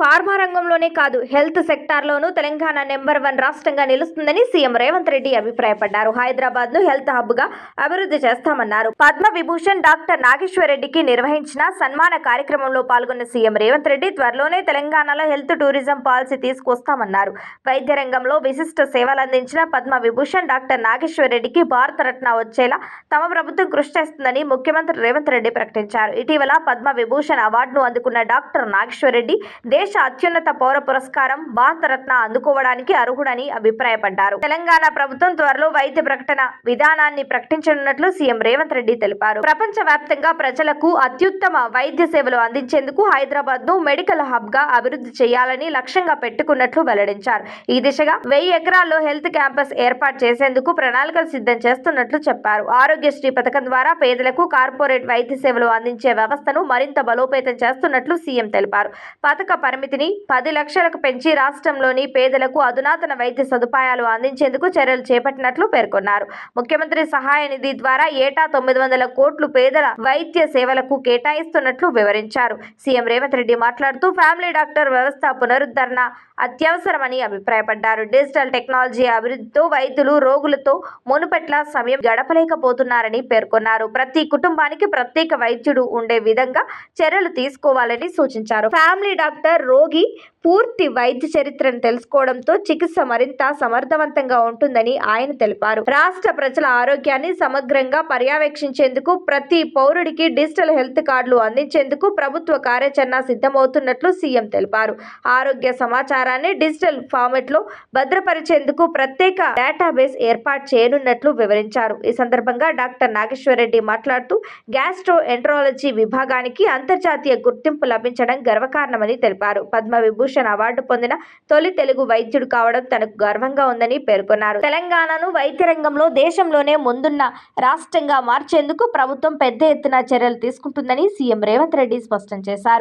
Pharma రంగంలోనే కాదు health సెక్టార్లోనూ తెలంగాణ నెంబర్ వన్ రాష్ట్రంగా నిలుస్తుందని సీఎం రేవంత్ రెడ్డి అభిప్రాయపడ్డారు. హైదరాబాద్ను హెల్త్ హబ్గా అభివృద్ధి చేస్తామన్నారు. పద్మ విభూషణ్ డాక్టర్ నాగేశ్వర రెడ్డికి నిర్వహించిన సన్మాన కార్యక్రమంలో పాల్గొన్న సీఎం రేవంత్ రెడ్డి త్వరలోనే తెలంగాణలో హెల్త్ టూరిజం పాలసీ తీసుకొస్తామన్నారు. వైద్య రంగంలో విశిష్ట సేవలు అందించిన పద్మ విభూషణ్ డాక్టర్ నాగేశ్వర రెడ్డికి భారతరత్న వచ్చేలా తమ ప్రభుత్వం కృషి చేస్తుందని ముఖ్యమంత్రి రేవంత్ రెడ్డి ప్రకటించారు. ఇటీవల పద్మ విభూషణ్ అవార్డును అందుకున్న డాక్టర్ నాగేశ్వర రెడ్డి దేశ అత్యున్నత పౌర పురస్కారం భారతరత్న అందుకోవడానికి అర్హుడని అభిప్రాయపడ్డారు. తెలంగాణ ప్రభుత్వం త్వరలో వైద్య ప్రకటన విధానాన్ని ప్రకటించనున్నట్లు సీఎం రేవంత్ రెడ్డి తెలిపారు. ప్రపంచ వ్యాప్తంగా ప్రజలకు అత్యుత్తమ వైద్య సేవలు అందించేందుకు హైదరాబాద్ను మెడికల్ హబ్గా అభివృద్ధి చేయాలని లక్ష్యంగా పెట్టుకున్నట్లు వెల్లడించారు. ఈ దిశగా వెయ్యి ఎకరాల్లో హెల్త్ క్యాంపస్ ఏర్పాటు చేసేందుకు ప్రణాళికలు సిద్ధం చేస్తున్నట్లు చెప్పారు. ఆరోగ్యశ్రీ పథకం ద్వారా పేదలకు కార్పొరేట్ వైద్య సేవలు అందించే వ్యవస్థను మరింత బలోపేతం చేస్తున్నట్లు సీఎం తెలిపారు. పథక పరిమితిని పది లక్షలకు పెంచి రాష్ట్రంలోని పేదలకు అధునాతన వైద్య సదుపాయాలు అందించేందుకు చర్యలు చేపట్టినట్లు పేర్కొన్నారు. ముఖ్యమంత్రి సహాయ నిధి ద్వారా ఏటా తొమ్మిది వందల కోట్లు పేదల వైద్య సేవలకు కేటాయిస్తున్నట్లు వివరించారు. సీఎం రేవంత్ రెడ్డి మాట్లాడుతూ ఫ్యామిలీ డాక్టర్ వ్యవస్థ పునరుద్ధరణ అత్యవసరమని అభిప్రాయపడ్డారు. డిజిటల్ టెక్నాలజీ అభివృద్ధితో వైద్యులు రోగులతో మునుపట్ల సమయం గడపలేకపోతున్నారని పేర్కొన్నారు. ప్రతి కుటుంబానికి ప్రత్యేక వైద్యుడు ఉండే విధంగా చర్యలు తీసుకోవాలని సూచించారు. ఫ్యామిలీ డాక్టర్ రోగి పూర్తి వైద్య చరిత్రను తెలుసుకోవడంతో చికిత్స మరింత సమర్థవంతంగా ఉంటుందని ఆయన తెలిపారు. రాష్ట్ర ప్రజల ఆరోగ్యాన్ని సమగ్రంగా పర్యవేక్షించేందుకు ప్రతి పౌరుడికి డిజిటల్ హెల్త్ కార్డులు అందించేందుకు ప్రభుత్వ కార్యాచరణ సిద్ధమవుతున్నట్లు సీఎం తెలిపారు. ఆరోగ్య సమాచారాన్ని డిజిటల్ ఫార్మెట్లో భద్రపరిచేందుకు ప్రత్యేక డేటాబేస్ ఏర్పాటు చేయనున్నట్లు వివరించారు. ఈ సందర్భంగా డాక్టర్ నాగేశ్వరరెడ్డి మాట్లాడుతూ గ్యాస్ట్రో ఎంట్రాలజీ విభాగానికి అంతర్జాతీయ గుర్తింపు లభించడం గర్వకారణమని తెలిపారు. పద్మ విభూషణ్ అవార్డు పొందిన తొలి తెలుగు వైద్యుడు కావడం తనకు గర్వంగా ఉందని పేర్కొన్నారు. తెలంగాణను వైద్య రంగంలో దేశంలోనే ముందున్న రాష్ట్రంగా మార్చేందుకు ప్రభుత్వం పెద్ద ఎత్తున చర్యలు తీసుకుంటుందని సీఎం రేవంత్ రెడ్డి స్పష్టం చేశారు.